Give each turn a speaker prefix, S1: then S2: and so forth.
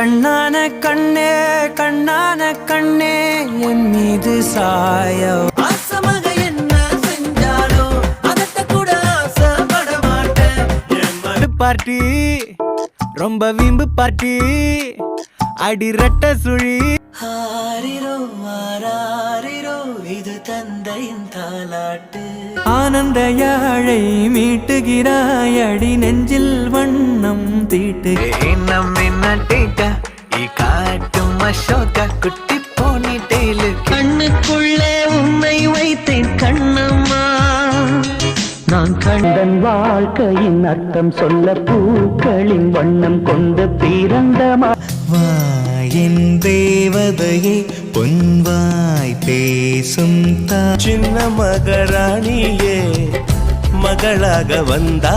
S1: கண்ணான கண்ணே கண்ணான கண்ணே என் மீது சாய. ஆசமாக என்ன செஞ்சாலோ அதட்ட கூட ஆசைப்பட மாட்டேன். பார்ட்டி ரொம்ப வீம்பு பார்ட்டி அடி ரெட்ட சுழி. ஆரிரோ ஆராரிரோ இது தந்தையின் தாலாட்டு ஆனந்த யாழை மீட்டுகிறாய் அடி நெஞ்சில் வண்ணம் தீட்டு. இன்னம் மின்னட்டிட்ட இ காட்டும் அசோக குட்டி போனிட்டேலு
S2: கண்ணுக்குள்ளே உன்னை வைத்தேன் கண்ணம்மா. நான் கண்டன் வாழ்க்கையின் அர்த்தம் சொல்ல பூக்களின் வண்ணம் கொண்டு பிறந்தமா
S1: வாயின் தேவதையே பொன்வாய் தே பேசும்
S3: சின்ன மகராணியே மகளாக வந்தா.